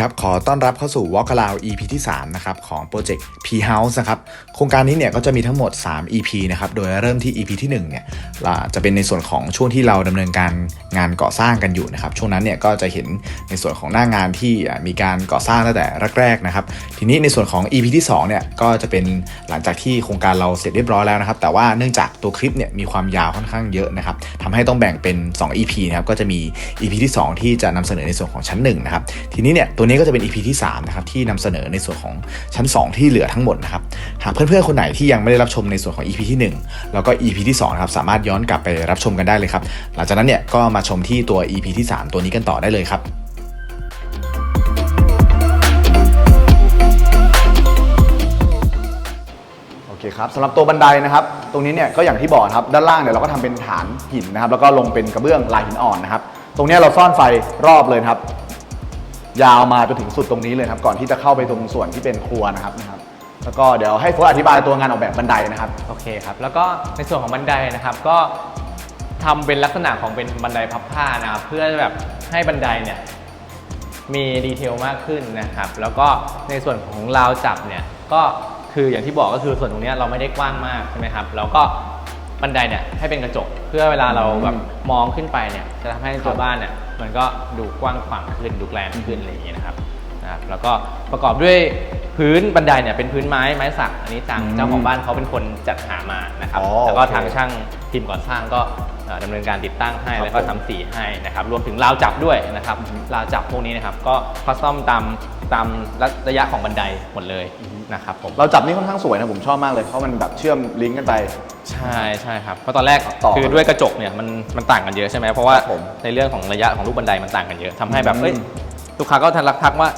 ครับขอต้อนรับเข้าสู่ Walk Around EP ที่3นะครับของโปรเจกต์ P House นะครับโครงการนี้เนี่ยก็จะมีทั้งหมด 3 EP นะครับโดยเริ่มที่ EP ที่1เนี่ยจะเป็นในส่วนของช่วงที่เราดำเนินการงานก่อสร้างกันอยู่นะครับช่วงนั้นเนี่ยก็จะเห็นในส่วนของหน้างานที่มีการก่อสร้างตั้งแต่แรกๆนะครับทีนี้ในส่วนของ EP ที่2เนี่ยก็จะเป็นหลังจากที่โครงการเราเสร็จเรียบร้อยแล้วนะครับแต่ว่าเนื่องจากตัวคลิปเนี่ยมีความยาวค่อนข้างเยอะนะครับทำให้ต้องแบ่งเป็น 2 EP นะครับก็จะมี EP ที่ 2 ที่จะนำเสนอในส่วนของชั้น1นะครับทีนี้เนี่ยตัวนี้ก็จะเป็น EP ที่3นะครับที่นำเสนอในส่วนของชั้น 2 ที่เหลือทั้งหมดนะครับหากเพื่อนๆคนไหนที่ยังไม่ได้รับชมในส่วนของ EP ที่ 1 แล้วก็ EP ที่2นะครับสามารถย้อนกลับไปรับชมกันได้เลยครับหลังจากนั้นเนี่ยก็มาชมที่ตัว EP ที่ 3 ตัวนี้กันต่อได้เลยครับโอเคครับสำหรับตัวบันไดนะครับ ตรงนี้เนี่ยก็อย่างที่บอกครับด้านล่างเนี่ยเราก็ทำเป็นฐานหินนะครับ แล้วก็ลงเป็นกระเบื้องลายหินอ่อนนะครับ ตรงนี้เราซ่อนไฟรอบเลยครับ ยาวมาจนถึงสุดตรงนี้เลยครับ ก่อนที่จะเข้าไปตรงส่วนที่เป็นครัวนะครับนะครับ แล้วก็เดี๋ยวให้โฟร์อธิบายตัวงานออกแบบบันไดนะครับ โอเคครับ แล้วก็ในส่วนของบันไดนะครับ ก็ทำเป็นลักษณะของเป็นบันไดพับผ้านะครับเพื่อแบบให้บันไดเนี่ยมีดีเทลมากขึ้นนะครับ แล้วก็ในส่วนของราวจับเนี่ยก็คืออย่างที่บอกก็คือส่วนตรงนี้เราไม่ได้กว้างมากใช่ไหมครับแล้วก็บันไดเนี่ยให้เป็นกระจก เพื่อเวลาเราแบบมองขึ้นไปเนี่ยจะทำให้ตัวบ้านเนี่ย มันก็ดูกว้างขวางขึ้นดูแกลนขึ้นอะไรอย่างเงี้ยนะครับนะครับแล้วก็ประกอบด้วยพื้นบันไดเนี่ยเป็นพื้นไม้ไม้สักอันนี้ทางอืมเจ้าของบ้านเขาเป็นคนจัดหามานะครับอ๋อแล้วก็โอเคทางช่างทีมก่อสร้างก็เอ่อดำเนินการติดตั้งให้ครับแล้วก็ทำสีให้นะครับรวมถึงราวจับด้วยนะครับราวจับพวกนี้นะครับก็คัสตอมตาม ตามระยะของบันไดหมดเลยนะครับผมเราจับนี่ค่อนข้างสวยนะผมชอบมากเลยเพราะมันแบบเชื่อมลิงก์กันไป ใช่ใช่ครับเพราะตอนแรกต่อคือด้วยกระจกเนี่ยมันมันต่างกันเยอะใช่ไหมเพราะว่าครับผมในเรื่องของระยะของลูกบันไดมันต่างกันเยอะทำให้แบบอืมเอ้ยลูกค้าก็ทันรักทักว่า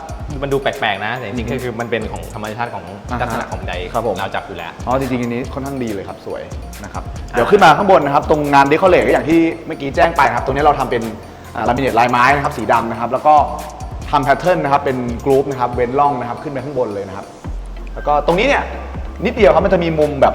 มันดูแปลกๆนะแต่จริงๆก็คือมันเป็นของธรรมชาติของอ่าฮะลักษณะของบันไดครับผมราวจับอยู่แล้วอ๋อจริงๆอันนี้ค่อนข้างดีเลยครับสวยนะครับเดี๋ยวขึ้นมาข้างบนนะครับตรงงานเดคอเรทก็อย่างที่เมื่อกี้แจ้งไปนะครับตรงนี้เราทำเป็นลามิเนตลายไม้นะครับสีดำนะครับแล้วก็ ทำแพทเทิร์นนะครับเป็นกรุ๊ปนะครับเว้นร่องนะครับขึ้นไปข้างบนเลยนะครับ แล้วก็ตรงนี้เนี่ยนิดเดียวครับมันจะมีมุมแบบ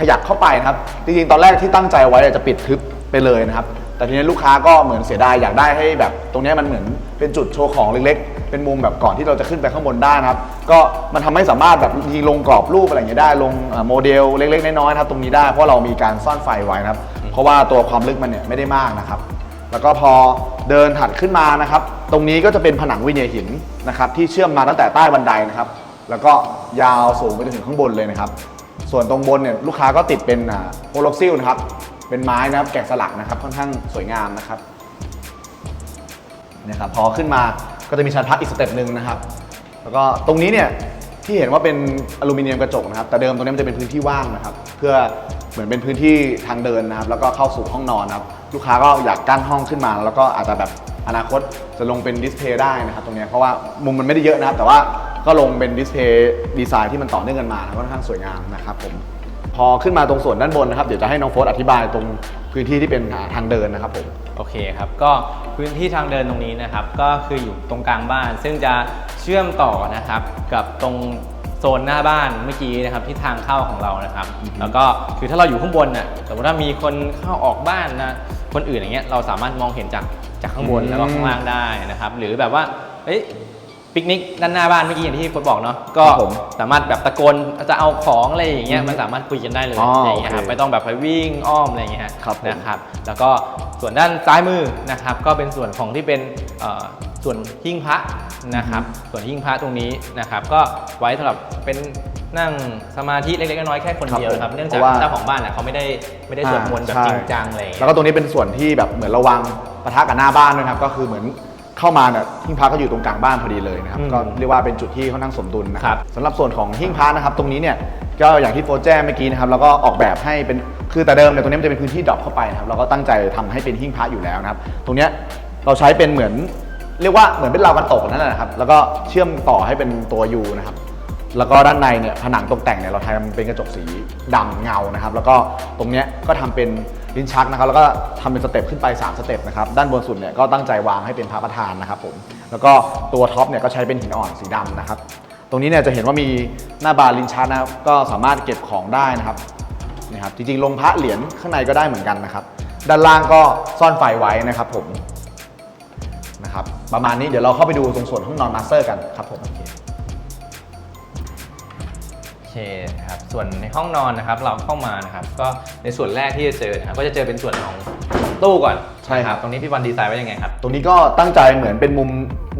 ขยับเข้าไปนะครับ จริงๆ ตอนแรกที่ตั้งใจไว้จะปิดทึบไปเลยนะครับ แต่ทีนี้ลูกค้าก็เหมือนเสียดายอยากได้ให้แบบ ตรงนี้มันเหมือนเป็นจุดโชว์ของเล็กๆ เป็นมุมแบบก่อนที่เราจะขึ้นไปข้างบนได้นะครับ ก็มันทำให้สามารถแบบทีลงกรอบรูปอะไรอย่างเงี้ยได้ ลงโมเดลเล็กๆ น้อยๆนะครับตรงนี้ได้เพราะเรามีการซ่อนไฟไว้นะครับ เพราะว่าตัวความลึกมันเนี่ยไม่ได้มากนะครับ แล้วก็พอเดินถัดขึ้นมานะครับ ตรงนี้ก็จะเป็นผนังวิเนียหินนะครับที่เชื่อมมาตั้งแต่ใต้บันไดนะครับ แล้วก็ยาวสูงไปจนถึงข้างบนเลยนะครับ ส่วนตรงบนเนี่ยลูกค้าก็ติดเป็นโฮโลซิลนะครับ เป็นไม้นะครับแกะสลักนะครับค่อนข้างสวยงามนะครับเนี่ยครับพอขึ้นมาก็จะมีชั้นพักอีกสเต็ปหนึ่งนะครับ แล้วก็ตรงนี้เนี่ยที่เห็นว่าเป็นอลูมิเนียมกระจกนะครับ แต่เดิมตรงนี้มันจะเป็นพื้นที่ว่างนะครับ เพื่อ เหมือนเป็นพื้นที่ทางเดินนะครับ แล้วก็เข้าสู่ห้องนอนนะครับ ลูกค้าก็อยากกั้นห้องขึ้นมา แล้วก็อาจจะแบบอนาคตจะลงเป็นดิสเพย์ได้นะครับตรงเนี้ยเพราะว่ามุมมันไม่ได้เยอะนะครับ แต่ว่าก็ลงเป็นดิสเพย์ดีไซน์ที่มันต่อเนื่องกันมาค่อนข้างสวยงามนะครับผมพอขึ้นมาตรงส่วนด้านบนนะครับเดี๋ยวจะให้น้องโฟสอธิบายตรงพื้นที่ที่เป็นทางเดินนะครับผมโอเคครับก็พื้นที่ทางเดินตรงนี้นะครับ ก็คืออยู่ตรงกลางบ้าน ซึ่งจะเชื่อมต่อนะครับกับตรง โซนหน้าบ้านเมื่อกี้นะครับที่ทางเข้าของเรานะครับ แล้วก็คือถ้าเราอยู่ข้างบนน่ะสมมติว่ามีคนเข้าออกบ้านนะคนอื่นอย่างเงี้ยเราสามารถมองเห็นจากจากข้างบนอืมแล้วก็ข้างล่างได้นะครับ หรือแบบว่าเอ้ยปิกนิกด้านหน้าบ้านเมื่อกี้อย่างที่โค้ชบอกเนาะก็ครับผมสามารถแบบตะโกนจะเอาของอะไรอย่างเงี้ยมันสามารถคุยกันได้เลยอ๋ออย่างเงี้ยครับโอเคไม่ต้องแบบไปวิ่งอ้อมอะไรอย่างเงี้ยครับผมนะนะครับ แล้วก็ส่วนด้านซ้ายมือนะครับ ก็เป็นส่วนของที่เป็นเอ่อ ส่วนหิ้งพระนะครับ ส่วนหิ้งพระตรงนี้นะครับ ก็ไว้สำหรับเป็นนั่งสมาธิเล็กๆน้อยๆแค่คนเดียวนะครับครับผมเนื่องจากเพราะว่าเจ้าของบ้านน่ะเขาไม่ได้ไม่ได้สวดมนต์แบบอ่าจใช่ริงจังอะไรอย่างแล้เงี้วยก็ตรงนี้เป็นส่วนที่แบบเหมือนระวังปะทะกับหน้าบ้านด้วยนะครับ ก็คือเหมือนเข้ามาเนี่ยหิ้งพระก็อยู่ตรงกลางบ้านพอดีเลยนะครับอืมก็เรียกว่าเป็นจุดที่ค่อนข้างสมดุลนะคครัรับบสำหรับส่วนของหิ้งพระนะครับ ตรงนี้เนี่ยก็อย่างที่โฟร์แจ้งเมื่อกี้นะครับแล้วก็ออกแบบให้เป็นคือแต่เดิมเนี่ยตรงนี้มันจะเป็นพื้นที่ดรอปเข้าไปนะครับเราก็ตั้งใจทำให้เป็นหิ้งพระอยู่แล้วนะครับ ตรงเนี้ยเราใช้เป็นเหมือน เรียกว่าเหมือนเป็นราวกันตกนั่นแหละครับ แล้วก็เชื่อมต่อให้เป็นตัวยูนะครับ แล้วก็ด้านในเนี่ยผนังตกแต่งเนี่ยเราทำเป็นกระจกสีดำเงานะครับ แล้วก็ตรงเนี้ยก็ทำเป็นลิ้นชักนะครับ แล้วก็ทำเป็นสเต็ปขึ้นไป3สเต็ปนะครับ ด้านบนสุดเนี่ยก็ตั้งใจวางให้เป็นพระประธานนะครับผม แล้วก็ตัวท็อปเนี่ยก็ใช้เป็นหินอ่อนสีดำนะครับ ตรงนี้เนี่ยจะเห็นว่ามีหน้าบานลิ้นชักนะครับ ก็สามารถเก็บของได้นะครับนี่ครับจริงๆลงพระเหรียญข้างในก็ได้เหมือนกันนะครับ ด้านล่างก็ซ่อนไฟไว้นะครับผม นะครับประมาณนี้เดี๋ยวเราเข้าไปดูตรงส่วนห้องนอนมาสเตอร์กันครับผม โอเคครับส่วนในห้องนอนนะครับเราเข้ามานะครับก็ในส่วนแรกที่จะเจอนะครับก็จะเจอเป็นส่วนของตู้ก่อนใช่ครับ ตรงนี้พี่วันดีไซน์ไว้ยังไงครับ ตรงนี้ก็ตั้งใจเหมือนเป็นมุม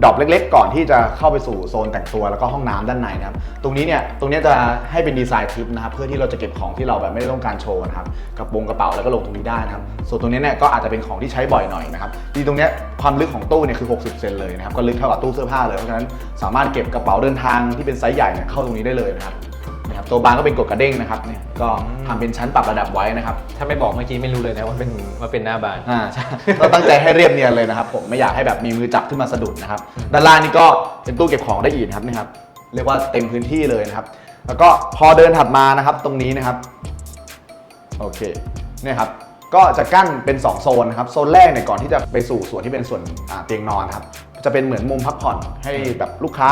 ดรอปเล็ก ๆ ก่อนที่จะเข้าไปสู่โซนแต่งตัวแล้วก็ห้องน้ำด้านในนะครับ ตรงนี้เนี่ยตรงเนี้ยจะให้เป็นดีไซน์ทิปนะครับเพื่อที่เราจะเก็บของที่เราแบบไม่ได้ต้องการโชว์นะครับกระโปรงกระเป๋าแล้วก็ลงตรงนี้ได้นะครับ ส่วนตรงนี้เนี่ยก็อาจจะเป็นของที่ใช้บ่อยหน่อยนะครับที่ตรงเนี้ยความลึกของตู้เนี่ยคือ 60 เซนเลยนะครับก็ลึกเท่ากับตู้เสื้อผ้าเลยเพราะฉะนั้นสามารถเก็บกระเป๋าเดินทางที่เป็นไซส์ใหญ่เนี่ยเข้าตรงนี้ได้เลยนะครับ นะครับตัวบานก็เป็นกดกระเด้งนะครับเนี่ยก็ทำเป็นชั้นปรับระดับไว้นะครับถ้าไม่บอกเมื่อกี้ไม่รู้เลยนะว่าเป็นว่าเป็นหน้าบาน อ่าใช่ก็ตั้งใจให้เรียบเนียนเลยนะครับ ผมไม่อยากให้แบบมีมือจับขึ้นมาสะดุดนะครับด้านล่างนี่ก็เป็นตู้เก็บของได้อีกนะครับนี่ครับเรียกว่าเต็มพื้นที่เลยนะครับ แล้วก็พอเดินถัดมานะครับตรงนี้นะครับ โอเคเนี่ยครับ ก็จะกั้นเป็น 2 โซนนะครับ โซนแรกเนี่ยก่อนที่จะไปสู่ส่วนที่เป็นส่วนอ่าเตียงนอนครับ จะเป็นเหมือนมุมพักผ่อนให้แบบลูกค้า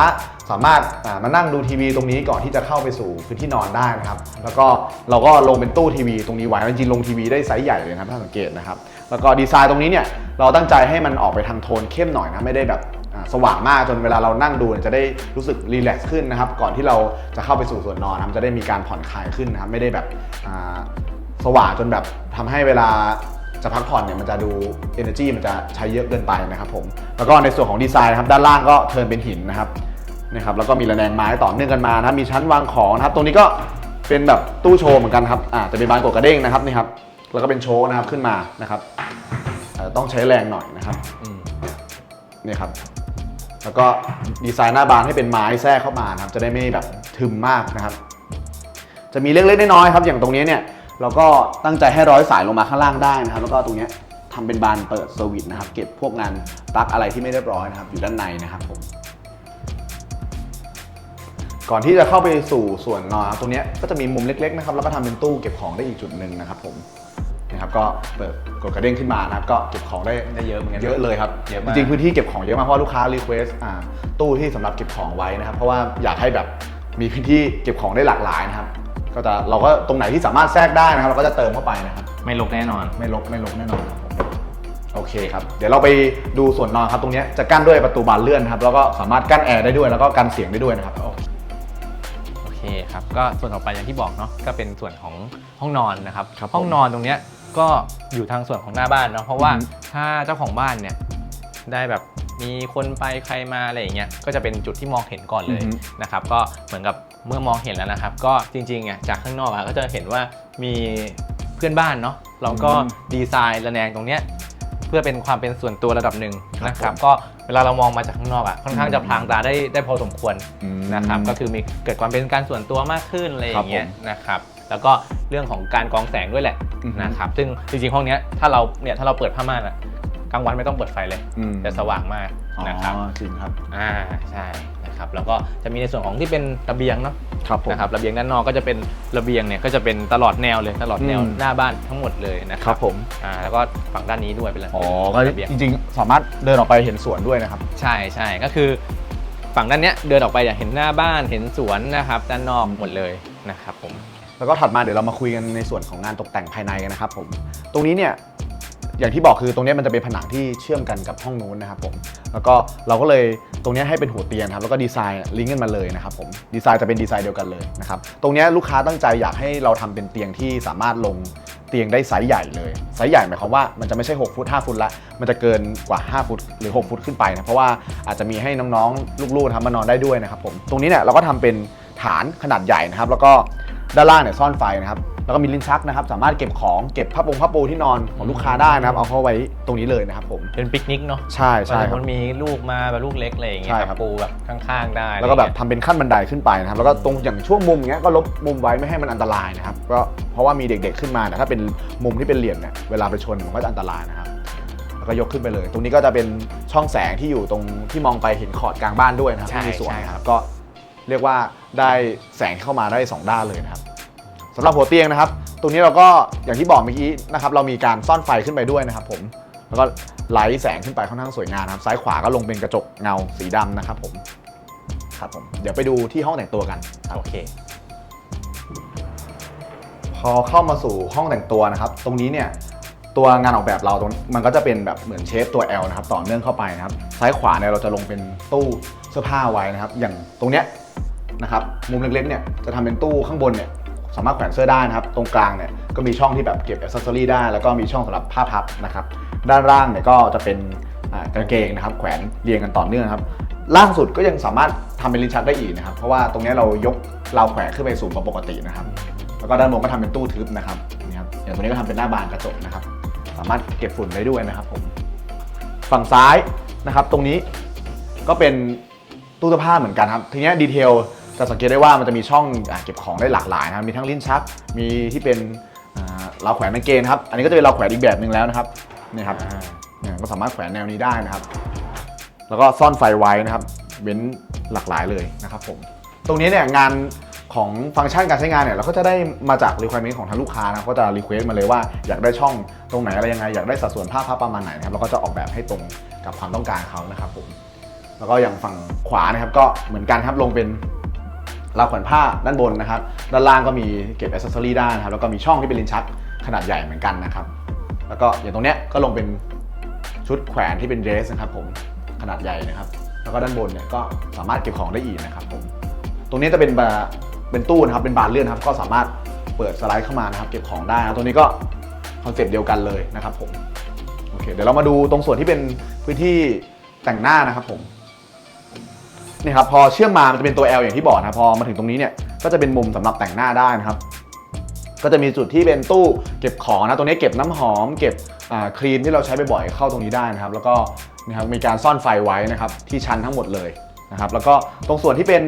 สามารถอ่ามานั่งดูทีวีตรงนี้ก่อนที่จะเข้าไปสู่พื้นที่นอนได้นะครับ แล้วก็เราก็ลงเป็นตู้ทีวีตรงนี้ไว้จริงๆลงทีวีได้ไซส์ใหญ่เลยนะครับถ้าสังเกตนะครับ แล้วก็ดีไซน์ตรงนี้เนี่ยเราตั้งใจให้มันออกไปทางโทนเข้มหน่อยนะไม่ได้แบบอ่าสว่างมากจนเวลาเรานั่งดูเนี่ยจะได้รู้สึกรีแลกซ์ขึ้นนะครับก่อนที่เราจะเข้าไปสู่ส่วนนอนนะครับจะได้มีการผ่อนคลายขึ้นนะครับไม่ได้แบบอ่า สว่างจนแบบทำให้เวลา จะพักผ่อนเนี่ยมันจะดู energy มันจะใช้เยอะเกินไปนะครับผมแล้วก็ในส่วนของดีไซน์นะครับด้านล่างก็เทินเป็นหินนะครับนะครับแล้วก็มีระแนงไม้ต่อเนื่องกันมานะมีชั้นวางของนะครับตรงนี้ก็เป็นแบบตู้โชว์เหมือนกันครับอ่าจะเป็นบานกดกระเด้งนะครับนี่ครับแล้วก็เป็นโชว์นะครับขึ้นมานะครับต้องใช้แรงหน่อยนะครับนี่ครับแล้วก็ดีไซน์หน้าบานให้เป็นไม้แทรกเข้ามานะครับจะได้ไม่แบบทึมมากนะครับ จะมีเล็กๆน้อยๆครับอย่างตรงนี้เนี่ย เราก็ตั้งใจให้ร้อยสายลงมาข้างล่างได้นะครับ แล้วก็ตรงเนี้ยทำเป็นบานเปิดเซอร์วิสนะครับ เก็บพวกงานปลั๊กอะไรที่ไม่เรียบร้อยนะครับ อยู่ด้านในนะครับผม ก่อนที่จะเข้าไปสู่ส่วนนอนครับตรงเนี้ยก็จะมีมุมเล็กๆนะครับ แล้วก็ทำเป็นตู้เก็บของได้อีกจุดหนึ่งนะครับ ผมนะครับก็เปิดกดกระเด้งขึ้นมานะครับก็เก็บของได้ได้เยอะเหมือนกันเยอะเลยครับเยอะจมากริงๆพื้นที่เก็บของเยอะมากเพราะว่าลูกค้ารีเควสอ่าตู้ที่สำหรับเก็บของไว้นะครับ เพราะว่าอยากให้แบบมีพื้นที่เก็บของได้หลากหลายนะครับ ก็จะเราก็ตรงไหนที่สามารถแทรกได้นะครับ เราก็จะเติมเข้าไปนะครับไม่ลกแน่นอน ไม่ลกไม่ลกแน่นอนครับผมโอเคครับ เดี๋ยวเราไปดูส่วนนอนครับตรงเนี้ยจะกั้นด้วยประตูบานเลื่อนครับแล้วก็สามารถกั้นแอร์ได้ด้วยแล้วก็กันเสียงได้ด้วยนะครับโอเคครับ ก็ส่วนต่อไปอย่างที่บอกเนาะก็เป็นส่วนของห้องนอนนะครับ ครับผมห้องนอนตรงเนี้ยก็อยู่ทางส่วนของหน้าบ้านเนาะเพราะว่าอือฮึถ้าเจ้าของบ้านเนี่ยได้แบบมีคนไปใครมาอะไรอย่างเงี้ยก็จะเป็นจุดที่มองเห็นก่อนเลยนะครับ ก็เหมือนกับ เมื่อมองเห็นแล้วนะครับ ก็จริงๆอะจากข้างนอกอะก็จะเห็นว่ามีเพื่อนบ้านเนาะเราก็ดีไซน์ระแนงตรงเนี้ยเพื่อเป็นความเป็นส่วนตัวระดับหนึ่งนะครับ ก็เวลาเรามองมาจากข้างนอกอะค่อนข้างจะพลางตาได้ได้พอสมควรอืมนะครับ ก็คือมีเกิดความเป็นการส่วนตัวมากขึ้นอะไรอย่างเงี้ยครับผมนะครับแล้วก็เรื่องของการกรองแสงด้วยแหละอือฮึนะครับ ซึ่งจริงๆห้องเนี้ยถ้าเราเนี่ยถ้าเราเปิดผ้าม่านอะกลางวันไม่ต้องเปิดไฟเลยอืมจะสว่างมากอ๋อนะครับจริงครับ อ่าใช่นะ ครับแล้วก็จะมีในส่วนของที่เป็นระเบียงเนาะครับผม นะครับระเบียงด้านนอกก็จะเป็นระเบียงเนี่ยก็จะเป็นตลอดแนวเลยตลอดแนวอืม หน้าบ้านทั้งหมดเลยนะคครัรับบผมอ่าแล้วก็ฝั่งด้านนี้ด้วยเป็นระอ๋อก็ระเบียงจริงๆ สามารถเดินออกไปเห็นสวนด้วยนะครับ ใช่ใช่ก็คือ ฝั่งด้านเนี้ยเดินออกไปเนี่ยเห็นหน้าบ้านเห็นสวนนะครับด้านนอกหมดเลยนะครับผม แล้วก็ถัดมาเดี๋ยวเรามาคุยกันในส่วนของงานตกแต่งภายในกันนะครับผม ตรงนี้เนี่ย อย่างที่บอกคือตรงนี้มันจะเป็นผนังที่เชื่อมกันกับห้องนู้นนะครับผมแล้วก็เราก็เลยตรงนี้ให้เป็นหัวเตียงครับแล้วก็ดีไซน์ลิงก์กันมาเลยนะครับผมดีไซน์จะเป็นดีไซน์เดียวกันเลยนะครับตรงนี้ลูกค้าตั้งใจอยากให้เราทำเป็นเตียงที่สามารถลงเตียงได้ไซส์ใหญ่เลยไซส์ใหญ่หมายความว่ามันจะไม่ใช่6ฟุต5ฟุตละมันจะเกินกว่า 5 ฟุตหรือ 6 ฟุตขึ้นไปนะเพราะว่าอาจจะมีให้น้องๆลูกๆทำมานอนได้ด้วยนะครับผมตรงนี้เนี่ยเราก็ทำเป็นฐานขนาดใหญ่นะครับแล้วก็ด้านล่างเนี่ยซ่อนไฟนะครับ แล้วก็มีลิ้นชักนะครับ สามารถเก็บของเก็บผ้าปงผ้าปูที่นอนของลูกค้าได้นะครับ เอาเข้าไว้ตรงนี้เลยนะครับผมเป็นปิกนิกเนาะใช่ใช่บางคครับนมีลูกมาแบบลูกเล็กอะไรอย่างเงี้ยใช่ครับ ปูแบบข้างๆได้แล้วก็แบบอะไรทำเป็นขั้นบันไดขึ้นไปนะครับ แล้วก็ตรงอย่างช่วงมุมเงี้ยก็ลบมุมไว้ไม่ให้มันอันตรายนะครับก็เพราะว่ามีเด็กๆขึ้นมาแต่ถ้าเป็นมุมที่เป็นเหลี่ยมเนี่ยเวลาไปชนมันก็จะอันตรายนะครับ แล้วก็ยกขึ้นไปเลย ตรงนี้ก็จะเป็นช่องแสงที่อยู่ตรงที่มองไปเห็นขอดกลางบ้านด้วยนะครับใช่ที่มีสวนใช่นะคครัรับบก็เรียกว่าได้แสงเข้ามาได้สองด้านเลยนะครับ สำหรับหัวเตียงนะครับ ตรงนี้เราก็อย่างที่บอกเมื่อกี้นะครับ เรามีการซ่อนไฟขึ้นไปด้วยนะครับ ผมแล้วก็ไลท์แสงขึ้นไปค่อนข้างสวยงามนะครับ ซ้ายขวาก็ลงเป็นกระจกเงาสีดำนะครับผมครับผมเดี๋ยวไปดูที่ห้องแต่งตัวกันโอเค พอเข้ามาสู่ห้องแต่งตัวนะครับ ตรงนี้เนี่ยตัวงานออกแบบเราตรงมันก็จะเป็นแบบเหมือนเชฟตัว L นะครับต่อเนื่องเข้าไปนะครับ ซ้ายขวาเนี่ยเราจะลงเป็นตู้เสื้อผ้าไว้นะครับ อย่างตรงเนี้ยนะครับมุมเล็กๆเนี่ยจะทำเป็นตู้ข้างบนเนี่ย สามารถแขวนเสื้อได้นะครับ ตรงกลางเนี่ยก็มีช่องที่แบบเก็บอ c เซสซอรี่ได้ แล้วก็มีช่องสำหรับผ้าพับนะครับ ด้านล่างเนี่ยก็จะเป็นกางเกงนะครับ แขวนเรียงกันต่อเนื่องครับ ล่างสุดก็ยังสามารถทำเป็นลิ้นชักได้อีกนะครับ เพราะว่าตรงนี้เรายกราวแขวนขึ้นไปสูงกว่าปกตินะครับ แล้วก็ด้านบนก็ทำเป็นตู้ทึบนะครับนี่ครับ อย่างตัวนี้ก็ทำเป็นหน้าบานกระจกนะครับ สามารถเก็บฝุ่นได้ด้วยนะครับผม ฝั่งซ้ายนะครับ ตรงนี้ก็เป็นตู้เสื้อผ้าเหมือนกันครับ ทีนี้ดีเทล จะสังเกตได้ว่ามันจะมีช่องอเก็บของได้หลากหลายนะครับมีทั้งลิ้นชัก มีที่เป็นอ่าราวแขวนกางเกงนครับ อันนี้ก็จะเป็นราวแขวนอีกแบบหนึ่งแล้วนะครับนี่ครับเนี่ยก็สามารถแขวนแนวนี้ได้นะครับ แล้วก็ซ่อนไฟไว้นะครับ เว้นหลากหลายเลยนะครับผม ตรงนี้เนี่ยงานของฟังก์ชันการใช้งานเนี่ยเราก็จะได้มาจาก requirement ของทางลูกค้านะก็จะ request มาเลยว่าอยากได้ช่องตรงไหนอะไรยังไง อยากได้สัดส่วนผ้าพับประมาณไหนนะครับเราก็จะออกแบบให้ตรงกับความต้องการเขานะครับผม แล้วก็อย่างฝั่งขวานะครับก็เหมือนกันครับลงเป็น ราวแขวนผ้าด้านบนนะครับ ด้านล่างก็มีเก็บอ c เซสซอรี่ได้นะครับ แล้วก็มีช่องที่เป็นลิ้นชักขนาดใหญ่เหมือนกันนะครับ แล้วก็อย่างตรงเนี้ยก็ลงเป็นชุดแขวนที่เป็นเดรสนะครับผมขนาดใหญ่นะครับ แล้วก็ด้านบนเนี่ยก็สามารถเก็บของได้อีกนะครับผม ตรงนี้จะเป็นบาร์เป็นตู้นะครับ เป็นบานเลื่อนครับ ก็สามารถเปิดสไลด์เข้ามานะครับ เก็บของได้นะตรงนี้ก็คอนเซ็ปต์เดียวกันเลยนะครับผม โอเค เดี๋ยวเรามาดูตรงส่วนที่เป็นพื้นที่แต่งหน้านะครับผม นี่ครับพอเชื่อมมามันจะเป็นตัว L อย่างที่บอกนะพอมาถึงตรงนี้เนี่ยก็จะเป็นมุมสำหรับแต่งหน้าได้นะครับก็จะมีจุดที่เป็นตู้เก็บของนะตรงนี้เก็บน้ำหอม เก็บครีมที่เราใช้บ่อยๆเข้าตรงนี้ได้นะครับ แล้วก็นะครับมีการซ่อนไฟไว้นะครับที่ชั้นทั้งหมดเลยนะครับ แล้วก็ตรงส่วนที่เป็น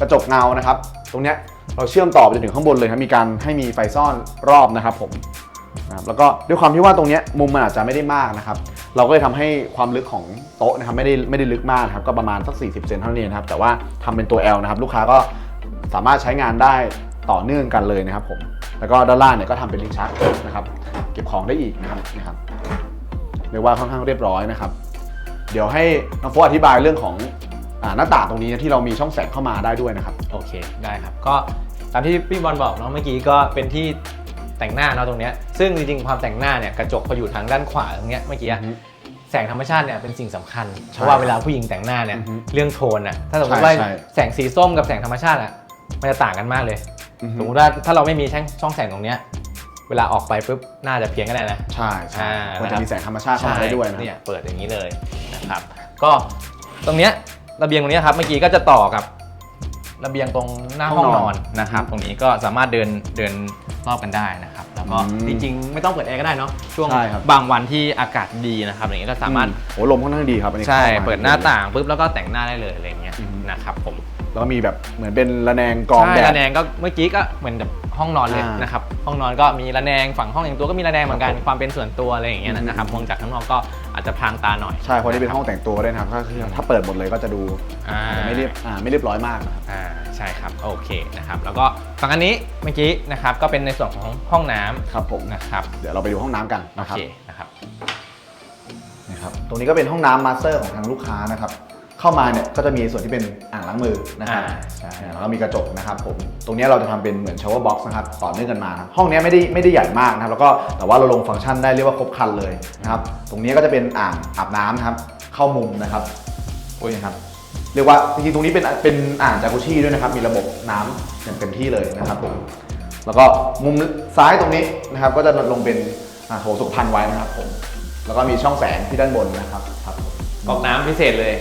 กระจกเงานะครับ ตรงเนี้ยเราเชื่อมต่อไปจนถึงข้างบนเลยครับมีการให้มีไฟซ่อนรอบนะครับผม นะครับแล้วก็ด้วยความที่ว่าตรงเนี้ยมุมมันอาจจะไม่ได้มากนะครับ เราก็เลยทำให้ความลึกของโต๊ะนะครับไม่ได้ไม่ได้ลึกมากครับก็ประมาณสัก 40 เซนเท่านั้นเองนะครับแต่ว่าทำเป็นตัว L นะครับลูกค้าก็สามารถใช้งานได้ต่อเนื่องกันเลยนะครับผมแล้วก็ด้านล่างเนี่ยก็ทำเป็นลิ้นชักนะครับเก็บของได้อีกนะครับนะครับเรียกว่าค่อนข้างเรียบร้อยนะครับ เดี๋ยวให้น้องโฟอธิบายเรื่องของอ่าหน้าต่างตรงนี้ที่เรามีช่องแสงเข้ามาได้ด้วยนะครับ โอเค ได้ครับ ก็ตามที่พี่บอลบอกเนาะเมื่อกี้ก็เป็นที่ แต่งหน้าเนาะตรงเนี้ยซึ่งจริงๆความแต่งหน้าเนี่ยกระจกเขาอยู่ทางด้านขวาตรงเนี้ยเมื่อกี้อะอือฮึแสงธรรมชาติเนี่ยเป็นสิ่งสำคัญใช่เพราะว่าเวลาผู้หญิงแต่งหน้าเนี่ยอือฮึเรื่องโทนอะถ้าสมมติใช่ว่าใช่ แสงสีส้มกับแสงธรรมชาติอะมันจะต่างกันมากเลย อือฮึสมมติว่าถ้าเราไม่มีช่องช่องแสงตรงเนี้ยเวลาออกไปปุ๊บหน้าจะเพี้ยนก็ได้นะ ใช่ใช่อ่าควรจะมีแสงธรรมชาติเข้ามาได้ด้วยนะ เนี่ยเปิดอย่างนี้เลยนะครับ ก็ตรงเนี้ยระเบียงตรงเนี้ยครับเมื่อกี้ก็จะต่อกับระเบียงตรงหน้าห้องนอนนะครับ ตรงนี้ก็สามารถเดินเดินรอบกันได้นะครับ แล้วก็อืมจริงๆ ไม่ต้องเปิดแอร์ก็ได้เนาะช่วงใช่ครับ บางวันที่อากาศดีนะครับอย่างนี้ก็สามารถโอ้ลมค่อนข้างดีครับอันนี้ใช่ข้มเปิดหน้าต่างปุ๊บแล้วก็แต่งหน้าได้เลยอะไรเงี้ยอือฮึนะครับผม แล้วก็มีแบบเหมือนเป็นระแนงกรองใช่แดดระแนงก็เมื่อกี้ก็เหมือนแบบห้องนอนเลยอ่านนะครับห้องนอนก็มีระแนงฝั่งห้องอย่างตัวก็มีระแนงเหมือนกันครับผมความเป็นส่วนตัวอะไรอย่างเงี้ยนะครับมองจากข้างนอกก็อาจจะพรางตาหน่อยใช่เพราะนี่เป็นห้องแต่งตัวด้วยนะครับก็คือถ้าเปิดหมดเลยก็จะดูอ่าอาจจะไม่เรียบอ่าไม่เรียบร้อยมากนะครับ อ่าใช่ครับโอเคนะครับแล้วก็ฝั่งอันนี้เมื่อกี้นะครับก็เป็นในส่วนของห้องน้ำครับผมนะครับเดี๋ยวเราไปดูห้องน้ำกันโอนะครับเคนะครับ นะครับตรงนี้ก็เป็นห้องน้ำมาสเตอร์ของทางลูกค้านะครับเข้ามาเนี่ยก็จะมีส่วนที่เป็นอ่างล้างมือนะครับอ่าใช่เนี่ยแล้วก็มีกระจกนะครับผมตรงนี้เราจะทำเป็นเหมือนชาวเวอร์บ็อกซ์นะครับต่อเนื่องกันมานะครับห้องนี้ไม่ได้ไม่ได้ใหญ่มากนะครับแล้วก็แต่ว่าเราลงฟังก์ชันได้เรียกว่าครบครันเลยนะครับตรงนี้ก็จะเป็นอ่างอาบน้ำนะครับเข้ามุมนะครับ โอ้ยนะครับ เรียกว่าจริงๆตรงนี้เป็นเป็นอ่างจากุชี่ด้วยนะครับ มีระบบน้ำอย่างเต็มที่เลยนะครับผมแล้วก็มุมซ้ายตรงนี้นะครับ ก็จะลงเป็นอ่าโถสุขภัณฑ์ไว้นะครับผมแล้วก็มีช่องแสงที่ด้านบนนะครับครับผมก๊อกน้ำพิเศษเลย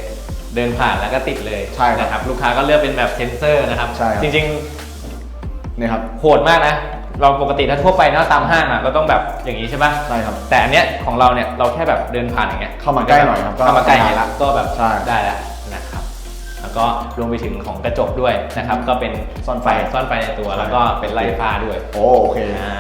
เดินผ่านแล้วก็ติดเลยใช่ครับนะครับ ลูกค้าก็เลือกเป็นแบบเซนเซอร์นะครับ ใช่ครับ จริงนี่ครับๆโหดมากนะ เราปกติถ้าทั่วไปนะตามห้างอะเราต้องแบบอย่างนี้ใช่ปะใช่ครับ แต่อันเนี้ยของเราเนี่ยเราแค่แบบเดินผ่านอย่างเงี้ยเข้ามาใกล้หน่อยครับก็เข้ามาใกล้อย่างเงี้ยละก็แบบใช่ ได้แล้วนะครับ แล้วก็รวมไปถึงของกระจกด้วยนะครับ ก็เป็นซ่อนไฟซ่อนไฟในตัวใช่แล้วก็เป็นไล่ฟ้าด้วยโอ้โอเค อ่า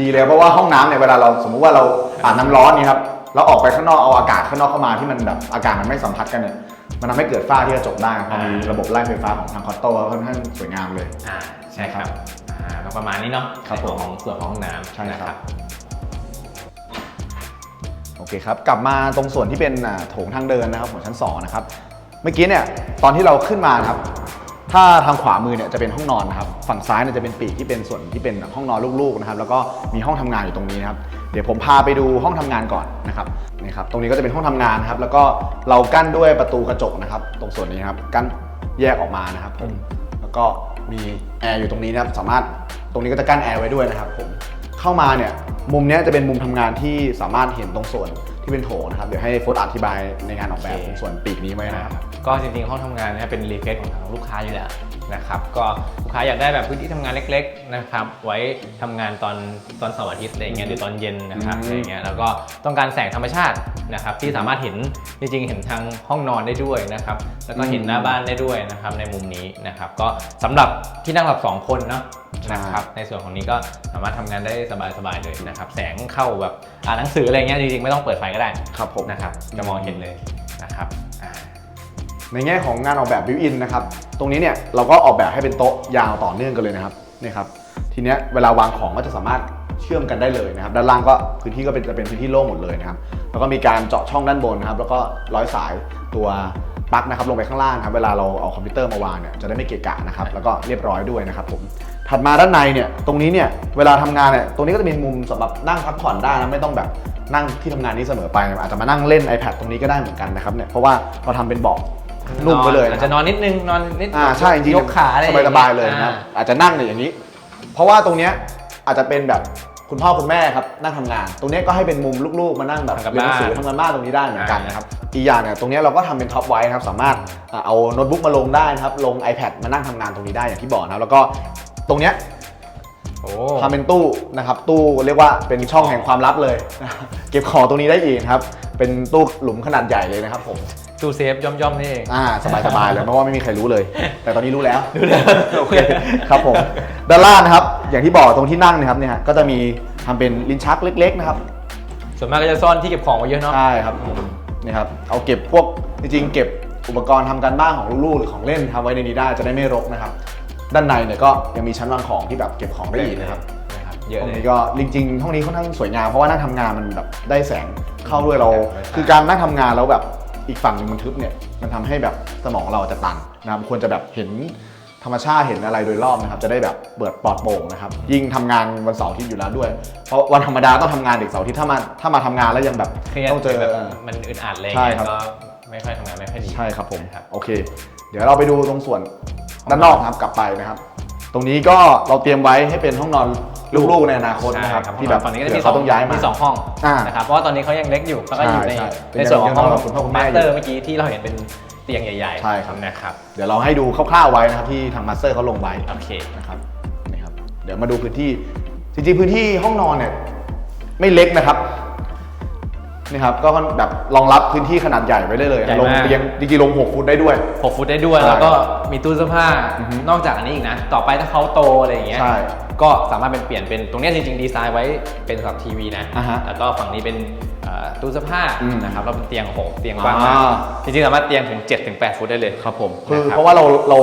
ดีเลยเพราะว่าห้องน้ำเนี่ยเวลาเราสมมุติว่าเราอาบน้ำร้อนนี่ครับเราออกไปข้างนอกเอาอากาศข้างนอกเข้ามาที่มันแบบอากาศมันไม่สัมผัสกันเนี่ยมันทำให้เกิดฝ้าที่กระจกได้พอมีระบบไล่ไฟฟ้าของทางคอตโต้ค่อนข้างสวยงามเลย อ่าใช่ครับอ่าก็ประมาณนี้เนาะครับผมของส่วนของห้องน้ำใช่ครับ นะครับโอเคครับ กลับมาตรงส่วนที่เป็นอ่าโถงทางเดินนะครับของชั้น2นะครับเมื่อกี้เนี่ยตอนที่เราขึ้นมานะครับ ถ้าทางขวามือเนี่ยจะเป็นห้องนอนนะครับ ฝั่งซ้ายเนี่ยจะเป็นปีกที่เป็นส่วนที่เป็นห้องนอนลูกๆนะครับ แล้วก็มีห้องทำงานอยู่ตรงนี้นะครับ เดี๋ยวผมพาไปดูห้องทำงานก่อนนะครับนี่ครับ ตรงนี้ก็จะเป็นห้องทำงานนะครับ แล้วก็เรากั้นด้วยประตูกระจกนะครับ ตรงส่วนนี้ครับ กั้นแยกออกมานะครับผม แล้วก็มีแอร์อยู่ตรงนี้นะครับ สามารถตรงนี้ก็จะกั้นแอร์ไว้ด้วยนะครับผม เข้ามาเนี่ย มุมเนี้ยจะเป็นมุมทำงานที่สามารถเห็นตรงส่วนที่เป็นโถนะครับเดี๋ยวให้โฟร์อธิบายในงานออกแบบโอเคตรงส่วนปีกนี้ไว้นะครับก็จริงๆห้องทำงานเนี่ยเป็นรีเควสของทางลูกค้าอยู่แล้วนะครับก็ลูกค้าอยากได้แบบพื้นที่ทำงานเล็กๆนะครับไว้ทำงานตอนตอนเสาร์อาทิตย์อะไรอย่างเงี้ยหรือตอนเย็นนะครับอืมอะไรอย่างเงี้ยแล้วก็ต้องการแสงธรรมชาตินะครับที่สามารถเห็นจริงๆ เห็นทางห้องนอนได้ด้วยนะครับแล้วก็เห็นหน้าบ้านได้ด้วยนะครับในมุมนี้นะครับก็สำหรับที่นั่งหลับสองคนเนาะนะครับในส่วนของนี้ก็สามารถทำงานได้สบายๆเลยนะครับแสงเข้าแบบอ่านหนังสืออะไรเงี้ยจริงๆไม่ต้องเปิดไฟก็ได้ครับผมนะครับจะมองเห็นเลยนะครับอ่าในแง่ของงานออกแบบบิวอินนะครับตรงนี้เนี่ยเราก็ออกแบบให้เป็นโต๊ะยาวต่อเนื่องกันเลยนะครับนี่ครับทีเนี้ยเวลาวางของก็จะสามารถเชื่อมกันได้เลยนะครับ ด้านล่างก็พื้นที่ก็เป็นจะเป็นพื้นที่โล่งหมดเลยนะครับแล้วก็มีการเจาะช่องด้านบนนะครับ แล้วก็ร้อยสายตัวปลั๊กนะครับลงไปข้างล่างครับเวลาเราเอาคอมพิวเตอร์มาวางเนี่ยจะได้ไม่เกะกะนะครับแล้วก็เรียบร้อยด้วยนะครับผม ถัดมาด้านในเนี่ยตรงนี้เนี่ยเวลาทำงานเนี่ยตรงนี้ก็จะมีมุมสำหรับนั่งพักผ่อนได้นะไม่ต้องแบบนั่งที่ทำงานนี้เสมอไป อาจจะมานั่งเล่น iPad ตรงนี้ก็ได้เหมือนกันนะครับเนี่ยเพราะว่าเราทำเป็นเบาะนุ่มไปเลยอาจนะคจะรับนอนนิดนึงนอนนิดอ่าใช่จริงๆยกขาอะไรสบายสบายๆเลยนะครับอ่าอาจจะนั่งเนี่ยอย่างนี้ เพราะว่าตรงเนี้ยอาจจะเป็นแบบคุณพ่อคุณแม่ครับนั่งทำงาน ตรงเนี้ยก็ให้เป็นมุมลูกๆ มานั่งแบบทำกับเรียนหนังสือบ้านทำงานบ้านตรงนี้ได้เหมือนกันอ่านนะครับอีกอย่างเนี่ยตรงเนี้ยเราก็ทำเป็นท็อปไว้นะครับสามารถอ่าเอาโน้ตบุ๊กมาลงได้นะครับลง iPad มานั่งทำงานตรงนี้ได้อย่างที่บอกนะครับแล้วก็ ตรงเนี้ยโอ้ทำเป็นตู้นะครับตู้เรียกว่าเป็นช่องแห่งความลับเลย เก็บของตรงนี้ได้อีกครับ เป็นตู้หลุมขนาดใหญ่เลยนะครับผมตู้เซฟย่อมๆนี่เองอ่าสบายๆเลยเพราะว่าไม่มีใครรู้เลย แต่ตอนนี้รู้แล้วรู้แล้วโอเคครับผมด้านล่างนะครับ อย่างที่บอกตรงที่นั่งนะครับเนี่ยฮะก็จะมีทำเป็นลิ้นชักเล็ก ๆ นะครับ ส่วนมากก็จะซ่อนที่เก็บของไว้เยอะเนาะใช่ครับนี่ครับเอาเก็บพวกจริงๆเก็บอุปกรณ์ทำการบ้านของลูกๆหรือของเล่นทำไว้ในนี้ได้จะได้ไม่รกนะครับ ด้านในเนี่ยก็ยังมีชั้นวางของที่แบบเก็บของได้อีกนะครับนะครับเยอะห้องเลยนี้ก็จริงๆห้องนี้ค่อนข้างสวยงามเพราะว่านั่งทำงานมันแบบได้แสงเข้าด้วยเราใช่คือการนั่งทำงานแล้วแบบอีกฝั่งหนึงมันทึบเนี่ยมันทำให้แบบสมองเราจะตันนะครับควรจะแบบเห็นธรรมชาติเห็นอะไรโดยรอบนะครับจะได้แบบเปิดปลอดโปร่งนะครับยิ่งทำงานวันเสาร์อาที่อยู่แล้วด้วย เพราะวันธรรมดาต้องทำงานเด็กเสาร์อาที่ถ้ามาถ้ามาทำงานแล้วยังแบบเครียดต้องเจอแบบมันอึดอัดเลยใช่ครับก็ไม่ค่อยทำงานไม่ค่อยดีใช่ครับผมครับโอเค เดี๋ยวเราไปดูตรงส่วน ด้านนอกนะครับกลับไปนะครับ ตรงนี้ก็เราเตรียมไว้ให้เป็นห้องนอนลูกๆในอนาคตนะครับใช่ที่แบบตอนนี้ก็จะเดี๋มียวเขาต้องย้ายมามีสองห้องอ่านะครับเพราะว่าตอนนี้เขายังเล็กอยู่แล้วก็อยู่ในใช่ใช่ในส่วนของห้องเป็นยังไงคุณพ่อคุณแม่มาสเตอร์เมื่อกี้ที่เราเห็นเป็นเตียงใหญ่ๆใช่ครับนะครับ เดี๋ยวเราให้ดูคร่าวๆไว้นะครับที่ทางมาสเตอร์เขาลงไว้โอเคนะครับนี่ครับ เดี๋ยวมาดูพื้นที่จริงๆพื้นที่ห้องนอนเนี่ยไม่เล็กนะครับ นี่ครับก็แบบรองรับพื้นที่ขนาดใหญ่ไว้ได้เลยใหญ่ลงมากเตียงจริงๆลง 6 ฟุตได้ด้วย 6 ฟุตได้ด้วย ใช่แล้วก็มีตู้เสื้อผ้า อือฮึ นอกจากอันนี้อีกนะ ต่อไปถ้าเขาโตอะไรอย่างเงี้ย ใช่ ก็สามารถเป็นเปลี่ยนเป็นตรงเนี้ยจริงๆดีไซน์ไว้เป็นสำหรับทีวีนะอ่าฮะแล้วก็ฝั่งนี้เป็นเอ่อตู้เสื้อผ้าอืมนะครับแล้วเป็นเตียงหกเตียงกว้างมากอ่า จริงๆสามารถเตียงถึง7ถึง8ฟุตได้เลยครับผมคือนะครับเพราะว่าเราเรา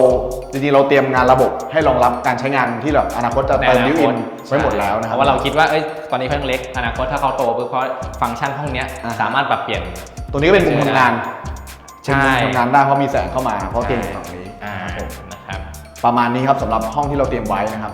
จริงๆเราเตรียมงานระบบให้รองรับการใช้งานที่แบบอนาคตจะในเติมอนาบิวคอิตนไว้หมดแล้วนะคเพรับราะว่าเราคิดว่าเอ้ยตอนนี้เขายังเล็กอนาคตถ้าเขาโตปุ๊บเพราะฟังก์ชันห้องเนี้ยอ่าฮะสามารถปรับเปลี่ยน ตัวนี้ก็เป็นมุมทำงานใช่ เป็นมุมทำงานได้เพราะมีแสงเข้ามา เพราะเตียงอยู่ฝั่งนี้ อ่าครับผมนะครับ ประมาณนี้ครับสำหรับห้องที่เราเตรียมไว้นะครับ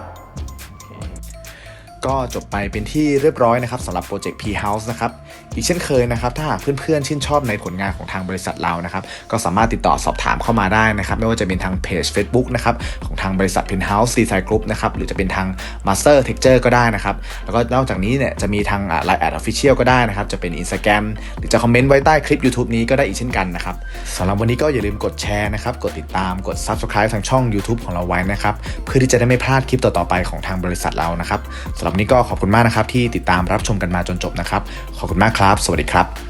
ก็จบไปเป็นที่เรียบร้อยนะครับสำหรับโปรเจกต์ P House นะครับ อีกเช่นเคยนะครับถ้าหากเพื่อนๆชื่นชอบในผลงานของทางบริษัทเรานะครับก็สามารถติดต่อสอบถามเข้ามาได้นะครับไม่ว่าจะเป็นทางเพจ Facebook นะครับของทางบริษัท Penthouse Design Group นะครับหรือจะเป็นทาง Master Texture ก็ได้นะครับแล้วก็นอกจากนี้เนี่ยจะมีทาง Line Ad Official ก็ได้นะครับจะเป็น Instagram หรือจะคอมเมนต์ไว้ใต้คลิป YouTube นี้ก็ได้อีกเช่นกันนะครับสำหรับวันนี้ก็อย่าลืมกดแชร์นะครับกดติดตามกด Subscribe ทางช่อง YouTube ของเราไว้นะครับเพื่อที่จะได้ไม่พลาดคลิปต่อๆไปของทางบริษัทเรานะครับสำหรับนี้ก็ขอบคุณมากนะครับที่ติดตามรับชมกันมาจนจบนะครับขอบคุณมากครับ สวัสดีครับ